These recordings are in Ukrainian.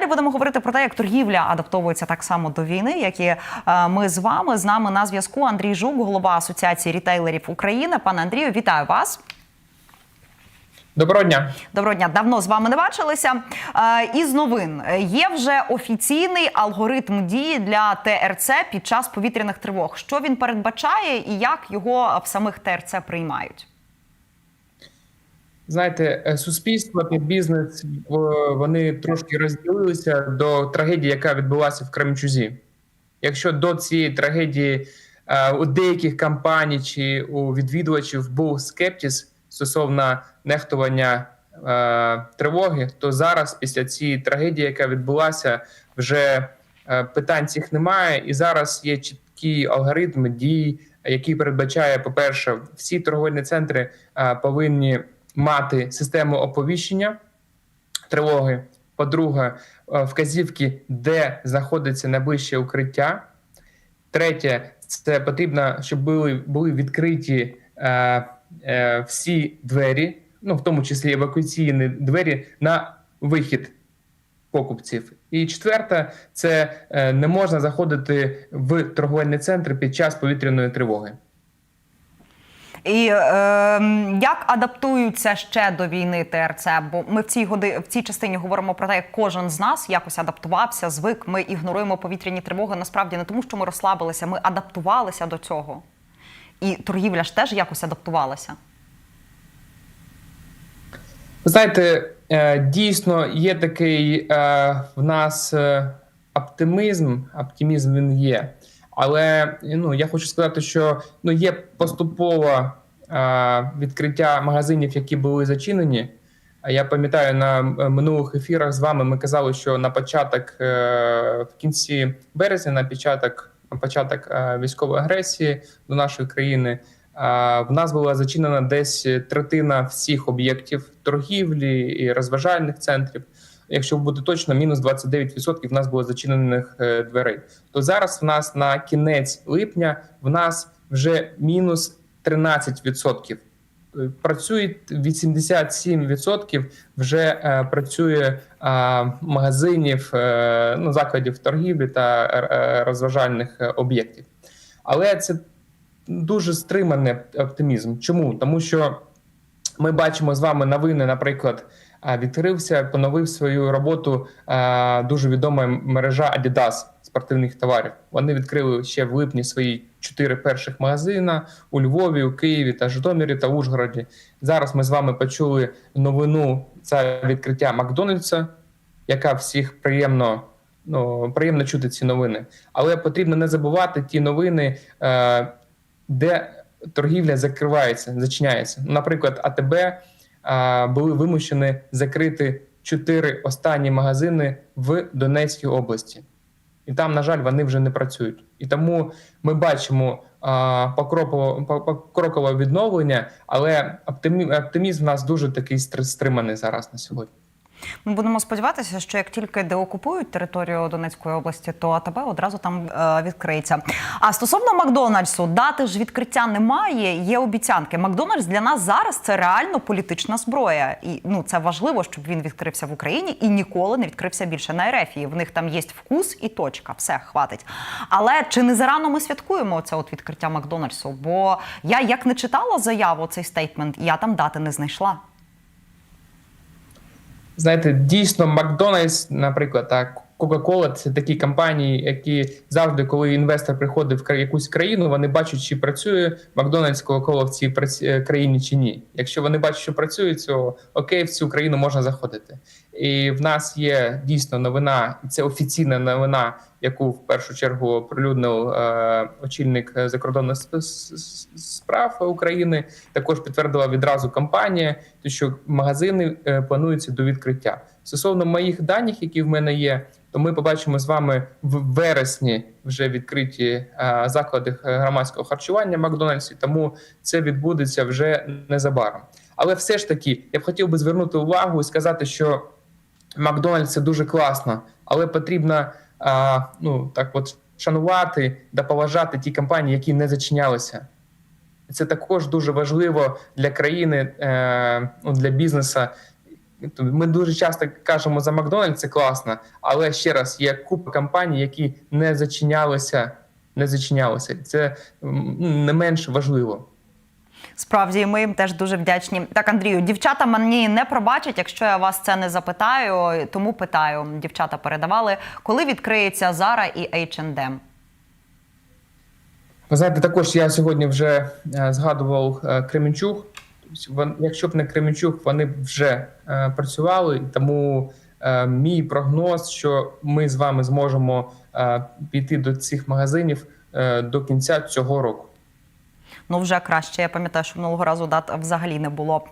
Далі будемо говорити про те, як торгівля адаптовується так само до війни, як і е, ми з вами. З нами на зв'язку Андрій Жук, голова Асоціації рітейлерів України. Пане Андрію, вітаю вас. Доброго дня. Доброго дня, давно з вами не бачилися. Е, Із новин є вже офіційний алгоритм дії для ТРЦ під час повітряних тривог. Що він передбачає і як його в самих ТРЦ приймають? Знаєте, е, суспільство та бізнес вони трошки розділилися до трагедії, яка відбулася в Кременчузі. Якщо до цієї трагедії е, у деяких компаній чи у відвідувачів був скептіз стосовно нехтування е, тривоги, то зараз, після цієї трагедії, яка відбулася, вже питань цих немає, і зараз є чіткий алгоритм дій, який передбачає, по-перше, всі торговельні центри повинні мати систему оповіщення тривоги. По-друге, е, вказівки, де знаходиться найближче укриття. Третє, це потрібно, щоб були були відкриті е, е, всі двері, ну в тому числі евакуаційні двері на вихід покупців. І четверте, це е, не можна заходити в торговельний центр під час повітряної тривоги. І е, як адаптуються ще до війни ТРЦ? Бо ми в цій годи в цій частині говоримо про те, як кожен з нас якось адаптувався, звик. Ми ігноруємо повітряні тривоги. Насправді не тому, що ми розслабилися, ми адаптувалися до цього. І торгівля ж теж якось адаптувалася. Ви знаєте, е, дійсно є такий е, в нас е, оптимізм. Оптимізм він є. Але ну я хочу сказати, що ну є поступове відкриття магазинів, які були зачинені. Я пам'ятаю на е, минулих ефірах з вами. Ми казали, що на початок е, в кінці березня, на початок на початок е, військової агресії до нашої країни. В нас була зачинена десь третина всіх об'єктів торгівлі і розважальних центрів. Якщо бути точно, мінус 29% в нас було зачинених е, дверей. То зараз в нас на кінець липня в нас вже мінус 13%. Е, Працює 87% вже е, працює е, магазинів, е, ну закладів торгівлі та е, розважальних е, об'єктів. Але це дуже стриманий оптимізм. Чому? Тому що ми бачимо з вами новини, наприклад, відкрився, поновив свою роботу дуже відома мережа Adidas спортивних товарів. Вони відкрили ще в липні свої чотири перших магазина у Львові, у Києві та Житомирі та Ужгороді. Зараз ми з вами почули новину це відкриття Макдональдса, яка всіх приємно. Ну, приємно чути ці новини, але потрібно не забувати ті новини, е, де торгівля закривається, зачиняється. Наприклад, АТБ е, були вимушені закрити чотири останні магазини в Донецькій області, і там, на жаль, вони вже не працюють. І тому ми бачимо е, покрокове відновлення, але оптимізм, в нас дуже такий стр- стриманий зараз на сьогодні. Ми будемо сподіватися, що як тільки деокупують територію Донецької області, то АТБ одразу там е, відкриється. А стосовно Макдональдсу, дати ж відкриття немає. Є обіцянки. Макдональдс для нас зараз це реально політична зброя, і ну це важливо, щоб він відкрився в Україні і ніколи не відкрився більше на РФ. В них там є вкус і точка. Все хватить. Але чи не зарано ми святкуємо це от відкриття Макдональдсу? Бо я як не читала заяву цей стейтмент, я там дати не знайшла. Знаєте, дійсно, Макдональдс, наприклад, так. Кока-Кола це такі компанії, які завжди, коли інвестор приходить в якусь країну, вони бачать, чи працює Макдональдс Кока-Кола в цій е, країні чи ні. Якщо вони бачать, що працює, то окей, в цю країну можна заходити. І в нас є дійсно новина, і це офіційна новина, яку в першу чергу оприлюднив е, очільник е, закордонних справ України. Також підтвердила відразу компанія, що магазини е, плануються до відкриття. Стосовно моїх даних, які в мене є, то ми побачимо з вами в вересні вже відкриті е, заклади е, громадського харчування Макдональдсі, тому це відбудеться вже незабаром. Але все ж таки, я б хотів би звернути увагу і сказати, що Макдональдс це дуже класно, але потрібно а, ну так, от шанувати та поважати ті компанії, які не зачинялися. Це також дуже важливо для країни, е, ну, для бізнесу. Ми дуже часто кажемо за Макдональдс, це класно, але ще раз є купа компаній, які не зачинялися, не зачинялися. Це не менш важливо. Справді, ми їм теж дуже вдячні. Так, Андрію, дівчата мені не пробачать, якщо я вас це не запитаю. Тому питаю. Дівчата передавали, коли відкриється Zara і H&M? Ви знаєте, також я сьогодні вже е, згадував е, вон- Якщо б не Кременчук, вони б вже е, працювали. Тому е, мій прогноз, що ми з вами зможемо е, піти до цих магазинів е, до кінця цього року. Ну, вже краще. Я пам'ятаю, що минулого разу дат взагалі не було.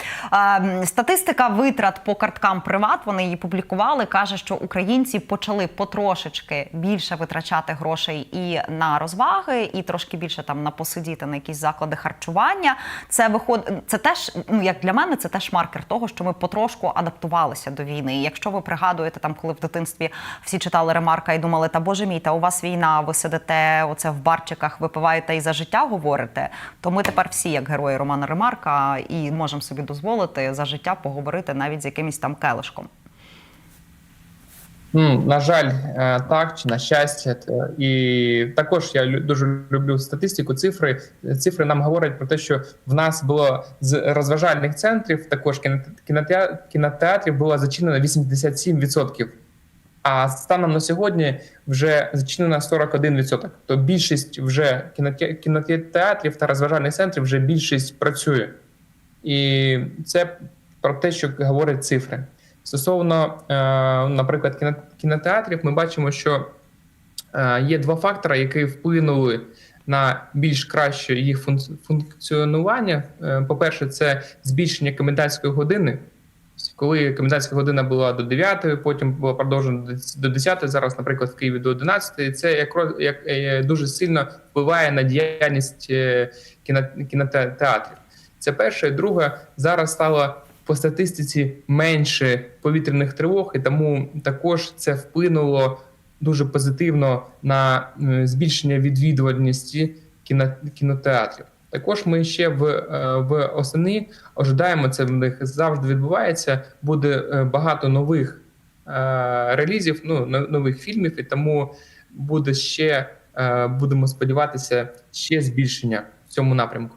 Статистика витрат по карткам Приват. Вони її публікували. каже, що українці почали потрошечки більше витрачати грошей і на розваги, і трошки більше там на посидіти на якісь заклади харчування. Це виход... це теж, ну як для мене, це теж маркер того, що ми потрошку адаптувалися до війни. І якщо ви пригадуєте, там коли в дитинстві всі читали ремарка і думали, та боже мій, та у вас війна, ви сидите оце в барчиках, випиваєте і за життя говорите. То ми тепер всі, як герої Романа Ремарка, і можемо собі дозволити за життя поговорити навіть з якимось там келишком. На жаль, е, так чи на щастя, і також я дуже люблю статистику. Цифри цифри нам говорять про те, що в нас було з розважальних центрів, також кіноте- кінотеа- кінотеатрів було зачинено 87%. А станом на сьогодні вже зачинено 41%. То більшість вже кіноте- кінотеатрів та розважальних центрів вже більшість працює. І це про те, що говорять цифри. Стосовно, е, наприклад, кіно- кінотеатрів, ми бачимо, що е, є два фактори, які вплинули на більш краще їх функціонування. Е, По-перше, це збільшення комендантської години. Коли комендантська година була до 9, потім була продовжена до 10, зараз, наприклад, в Києві до 11, це якраз як е, дуже сильно впливає на діяльність е, кіно- кінотеатрів. Це перше. Друге, зараз стало по статистиці менше повітряних тривог, і тому також це вплинуло дуже позитивно на збільшення відвідувальності кіно, кінотеатрів. Також ми ще в, е, в осені ожидаємо, це в них завжди відбувається. Буде е, багато нових е, релізів, ну нових фільмів, і тому буде ще будемо сподіватися ще збільшення в цьому напрямку.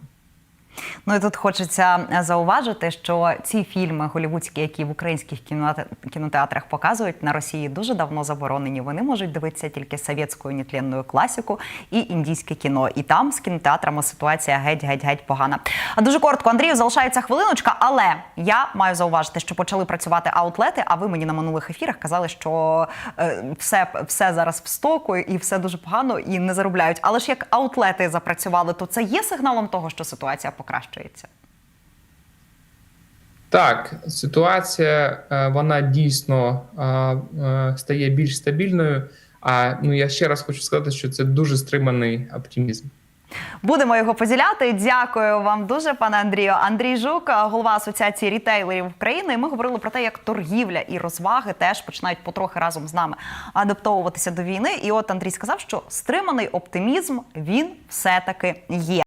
Ну і тут хочеться е, зауважити, що ці фільми голівудські, які в українських кіноте- кінотеатрах показують на Росії, дуже давно заборонені. Вони можуть дивитися тільки совєтську нетленну класику і індійське кіно. І там з кінотеатрами ситуація геть геть геть погана. А дуже коротко, Андрію, залишається хвилиночка, але я маю зауважити, що почали працювати аутлети. А ви мені на минулих ефірах казали, що е, все, все зараз в стоку і все дуже погано і не заробляють. Але ж як аутлети запрацювали, то це є сигналом того, що ситуація покращується. Так, ситуація е, вона дійсно е, е, стає більш стабільною. А ну я ще раз хочу сказати, що це дуже стриманий оптимізм. Будемо його поділяти. Дякую вам дуже, пане Андрію. Андрій Жук, голова асоціації рітейлерів України. Ми говорили про те, як торгівля і розваги теж починають потрохи разом з нами адаптовуватися до війни. І от Андрій сказав, що стриманий оптимізм він все таки є.